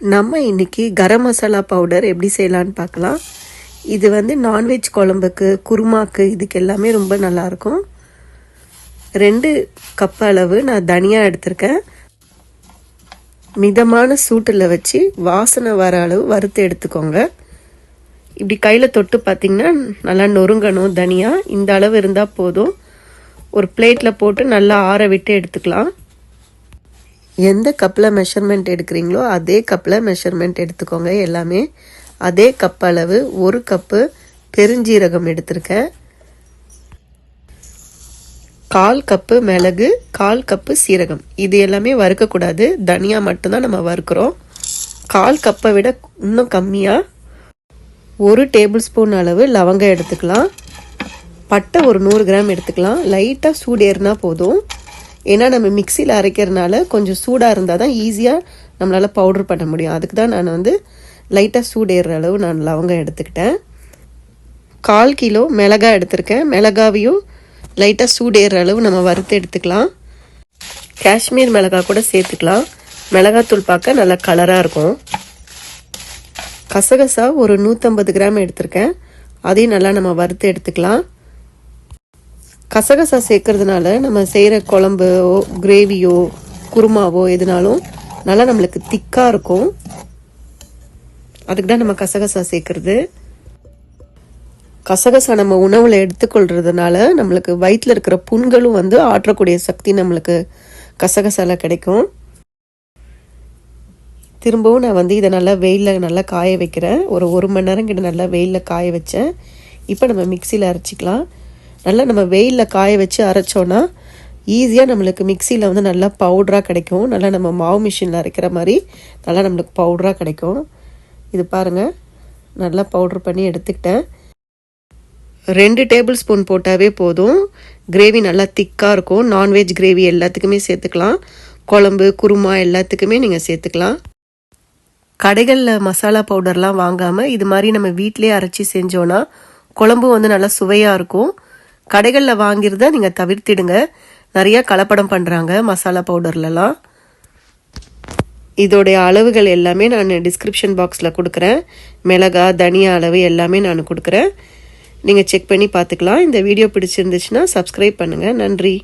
நம்ம இன்றைக்கி கரம் மசாலா பவுடர் எப்படி செய்யலான்னு பார்க்கலாம். இது வந்து நான்வெஜ் குழம்புக்கு குருமாக்கு இதுக்கு எல்லாமே ரொம்ப நல்லாயிருக்கும் ரெண்டு கப் அளவு நான் தனியாக எடுத்திருக்கேன். மிதமான சூட்டில் வச்சு வாசனை வர அளவு வறுத்து எடுத்துக்கோங்க. இப்படி கையில் தொட்டு பார்த்தீங்கன்னா நல்லா நொறுங்கணும் தனியாக இந்த அளவு இருந்தால் போதும். ஒரு பிளேட்டில் போட்டு நல்லா ஆற விட்டு எடுத்துக்கலாம். எந்த கப்பில் மெஷர்மெண்ட் எடுக்கிறீங்களோ அதே கப்பில் மெஷர்மெண்ட் எடுத்துக்கோங்க எல்லாமே. அதே கப் அளவு ஒரு கப்பு பெருஞ்சீரகம் எடுத்திருக்கேன். கால் கப்பு மிளகு கால் கப்பு சீரகம். இது எல்லாமே வறுக்கக்கூடாது. தனியாக மட்டும்தான் நம்ம வறுக்கிறோம். கால் கப்பை விட இன்னும் கம்மியாக ஒரு டேபிள் ஸ்பூன் அளவு லவங்கம் எடுத்துக்கலாம். பட்டை ஒரு நூறு கிராம் எடுத்துக்கலாம். லைட்டாக சூடு போதும். ஏன்னா நம்ம மிக்சியில் அரைக்கிறதுனால கொஞ்சம் சூடாக இருந்தால் தான் ஈஸியாக நம்மளால் பவுடர் பண்ண முடியும். அதுக்கு தான் நான் வந்து லைட்டாக சூடு ஏறுற அளவு நான் லவங்கம் எடுத்துக்கிட்டேன். கால் கிலோ மிளகா எடுத்திருக்கேன். மிளகாவையும் லைட்டாக சூடு ஏறுற அளவு நம்ம வறுத்து எடுத்துக்கலாம். காஷ்மீர் மிளகா கூட சேர்த்துக்கலாம். மிளகாத்தூள் பார்க்க நல்லா கலராக இருக்கும். கசகசா ஒரு நூற்றம்பது கிராம் எடுத்திருக்கேன். அதையும் நல்லா நம்ம வறுத்து எடுத்துக்கலாம். கசகசா சேர்க்கறதுனால நம்ம செய்கிற குழம்போ கிரேவியோ குருமாவோ எதுனாலும் நல்லா நம்மளுக்கு திக்காக இருக்கும். அதுக்கு தான் நம்ம கசகசா சேர்க்கறது. கசகசா நம்ம உணவில் எடுத்துக்கொள்றதுனால நம்மளுக்கு வயிற்றில் இருக்கிற புண்களும் வந்து ஆற்றக்கூடிய சக்தி நம்மளுக்கு கசகசால கிடைக்கும். திரும்பவும் நான் வந்து இதை நல்லா வெயிலில் நல்லா காய வைக்கிறேன். ஒரு ஒரு மணி நேரம் கிட்ட நல்லா வெயிலில் காய வச்சேன். இப்போ நம்ம மிக்சியில் அரைச்சிக்கலாம். நல்லா நம்ம வெயிலில் காய வச்சு அரைச்சோன்னா ஈஸியாக நம்மளுக்கு மிக்சியில் வந்து நல்லா பவுடராக கிடைக்கும். நல்லா நம்ம மாவு மிஷினில் அரைக்கிற மாதிரி நல்லா நம்மளுக்கு பவுடராக கிடைக்கும். இது பாருங்கள் நல்லா பவுட்ரு பண்ணி எடுத்துக்கிட்டேன். ரெண்டு டேபிள் ஸ்பூன் போட்டாவே போதும். கிரேவி நல்லா திக்காக இருக்கும். நான்வெஜ் கிரேவி எல்லாத்துக்குமே சேர்த்துக்கலாம். குழம்பு குருமா எல்லாத்துக்குமே நீங்கள் சேர்த்துக்கலாம். கடைகளில் மசாலா பவுடர்லாம் வாங்காமல் இது மாதிரி நம்ம வீட்டிலே அரைச்சி செஞ்சோன்னா குழம்பு வந்து நல்லா சுவையாக இருக்கும். கடைகளில் வாங்கிறத நீங்கள் தவிர்த்திடுங்க. நிறையா கலப்படம் பண்ணுறாங்க மசாலா பவுடர்லலாம். இதோடைய அளவுகள் எல்லாமே நான் டிஸ்கிரிப்ஷன் பாக்ஸில் கொடுக்குறேன். மிளகா தனியா அளவு எல்லாமே நான் கொடுக்குறேன். நீங்கள் செக் பண்ணி பார்த்துக்கலாம். இந்த வீடியோ பிடிச்சிருந்துச்சுன்னா சப்ஸ்கிரைப் பண்ணுங்கள் நன்றி.